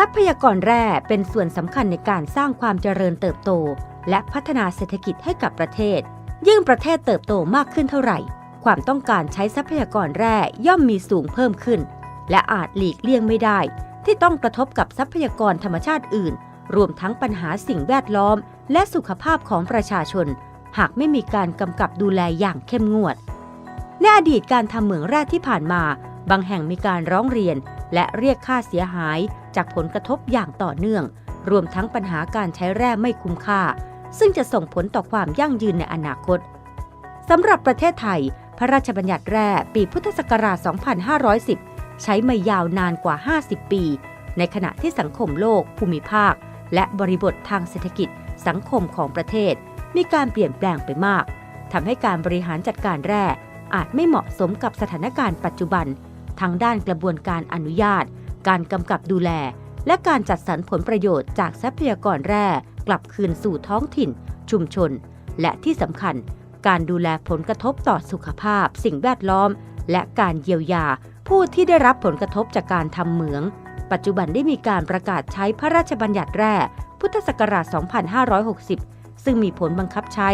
ทรัพยากรแร่เป็นส่วนสำคัญในการสร้างความเจริญเติบโต และพัฒนาเศรษฐกิจให้กับประเทศ ยิ่งประเทศเติบโตมากขึ้นเท่าไหร่ ความต้องการใช้ทรัพยากรแร่ย่อมมีสูงเพิ่มขึ้น และอาจหลีกเลี่ยงไม่ได้ ที่ต้องกระทบกับทรัพยากรธรรมชาติอื่น รวมทั้งปัญหาสิ่งแวดล้อม และสุขภาพของประชาชน หากไม่มีการกำกับดูแลอย่างเข้มงวดในอดีตการทำเหมืองแร่ที่ผ่านมา บางแห่งมีการร้องเรียน และเรียกค่าเสียหายจากผลกระทบอย่างต่อเนื่อง รวมทั้งปัญหาการใช้แร่ไม่คุ้มค่า ซึ่งจะส่งผลต่อความยั่งยืนในอนาคตสำหรับประเทศไทย พระราชบัญญัติแร่ปีพุทธศักราช 2510 ใช้มายาวนานกว่า 50 ปี ในขณะที่สังคมโลก ภูมิภาค และบริบททางเศรษฐกิจ สังคมของประเทศ มีการเปลี่ยนแปลงไปมากทำให้การบริหารจัดการแร่อาจไม่เหมาะสมกับสถานการณ์ปัจจุบัน ทั้งด้านกระบวนการอนุญาต การกำกับดูแล และการจัดสรรผลประโยชน์จากทรัพยากรแร่กลับคืนสู่ท้องถิ่น ชุมชน และที่สำคัญ การดูแลผลกระทบต่อสุขภาพ สิ่งแวดล้อม และการเยียวยา ผู้ที่ได้รับผลกระทบจากการทำเหมือง ปัจจุบันได้มีการประกาศใช้พระราชบัญญัติแร่พุทธศักราช 2560 ซึ่งมีผลบังคับใช้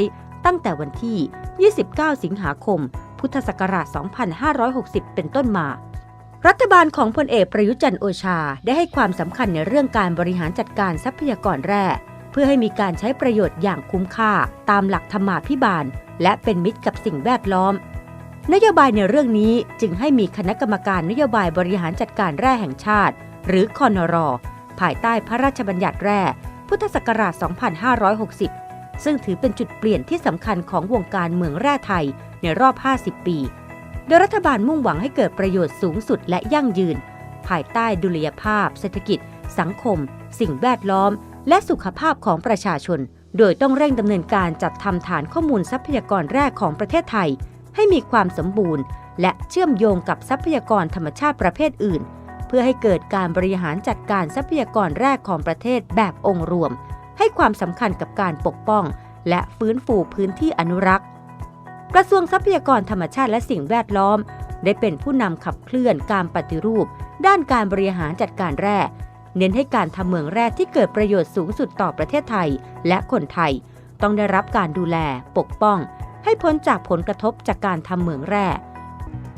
ตั้งแต่วันที่ 29 สิงหาคม พุทธศักราช 2560 เป็นต้นมา รัฐบาลของพลเอกประยุจันทร์โอชาได้ให้ความสำคัญในเรื่องการบริหารจัดการทรัพยากรแร่เพื่อให้มีการใช้ประโยชน์อย่างคุ้มค่า ตามหลักธรรมาภิบาล และเป็นมิตรกับสิ่งแวดล้อม นโยบายในเรื่องนี้จึงให้มีคณะกรรมการนโยบายบริหารจัดการแร่แห่งชาติ หรือคอนรอภายใต้พระราชบัญญัติแร่พุทธศักราช 2560 ซึ่งถือเป็นจุดเปลี่ยนที่สำคัญของวงการเมืองแร่ไทยในรอบ 50 ปี โดยรัฐบาลมุ่งหวังให้เกิดประโยชน์สูงสุดและยั่งยืน ภายใต้ดุลยภาพ เศรษฐกิจ สังคม สิ่งแวดล้อม และสุขภาพของประชาชน โดยต้องเร่งดำเนินการจัดทำฐานข้อมูลทรัพยากรแร่ของประเทศไทย ให้มีความสมบูรณ์ และเชื่อมโยงกับทรัพยากรธรรมชาติประเภทอื่น เพื่อให้เกิดการบริหารจัดการทรัพยากรแร่ของประเทศแบบองค์รวม ให้ความสำคัญกับการปกป้อง และฟื้นฟูพื้นที่อนุรักษ์ กระทรวงทรัพยากรธรรมชาติและสิ่งแวดล้อม ได้เป็นผู้นำขับเคลื่อนการปฏิรูป ด้านการบริหารจัดการแร่ เน้นให้การทำเหมืองแร่ที่เกิดประโยชน์สูงสุดต่อประเทศไทย และคนไทย ต้องได้รับการดูแล ปกป้อง ให้พ้นจากผลกระทบจากการทำเหมืองแร่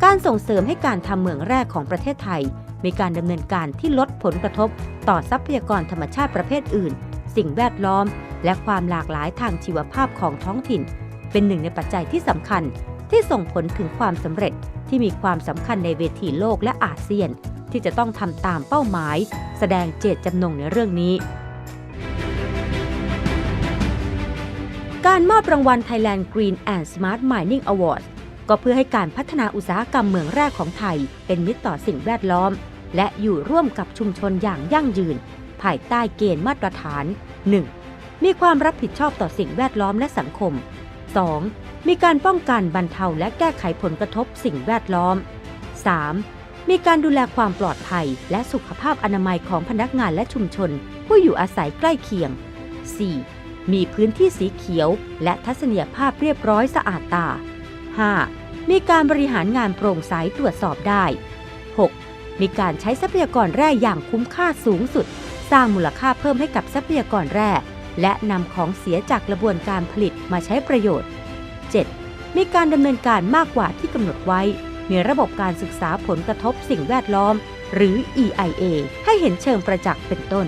การส่งเสริมให้การทำเหมืองแร่ของประเทศไทย มีการดำเนินการที่ลดผลกระทบ ต่อทรัพยากรธรรมชาติประเภทอื่น สิ่งแวดล้อม และความหลากหลายทางชีวภาพของท้องถิ่น เป็นหนึ่งในปัจจัยที่สำคัญที่ส่งผลถึงความสำเร็จที่มีความสำคัญในเวทีโลกและอาเซียน ที่จะต้องทำตามเป้าหมาย แสดงเจตจำนงในเรื่องนี้ การมอบรางวัล Thailand Green and Smart Mining Awards ก็เพื่อให้การพัฒนาอุตสาหกรรมเมืองแร่ของไทย เป็นมิตรต่อสิ่งแวดล้อม และอยู่ร่วมกับชุมชนอย่างยั่งยืน ภายใต้เกณฑ์มาตรฐาน 1. มีความรับผิดชอบต่อสิ่งแวดล้อมและสังคม 2. มีการป้องกันบรรเทาและแก้ไขผลกระทบสิ่งแวดล้อม 3. มีการดูแลความปลอดภัยและสุขภาพอนามัยของพนักงานและชุมชน ผู้อยู่อาศัยใกล้เคียง 4. มีพื้นที่สีเขียว และทัศนียภาพเรียบร้อยสะอาดตา 5. มีการบริหารงานโปร่งใสตรวจสอบได้ 6. มีการใช้ทรัพยากรแร่อย่างคุ้มค่าสูงสุด สร้างมูลค่าเพิ่มให้กับทรัพยากรแร่ และนำของเสียจากกระบวนการผลิตมาใช้ประโยชน์ 7. มีการดำเนินการมากกว่าที่กำหนดไว้ มีระบบการศึกษาผลกระทบสิ่งแวดล้อม หรือ EIA ให้เห็นเชิงประจักษ์เป็นต้น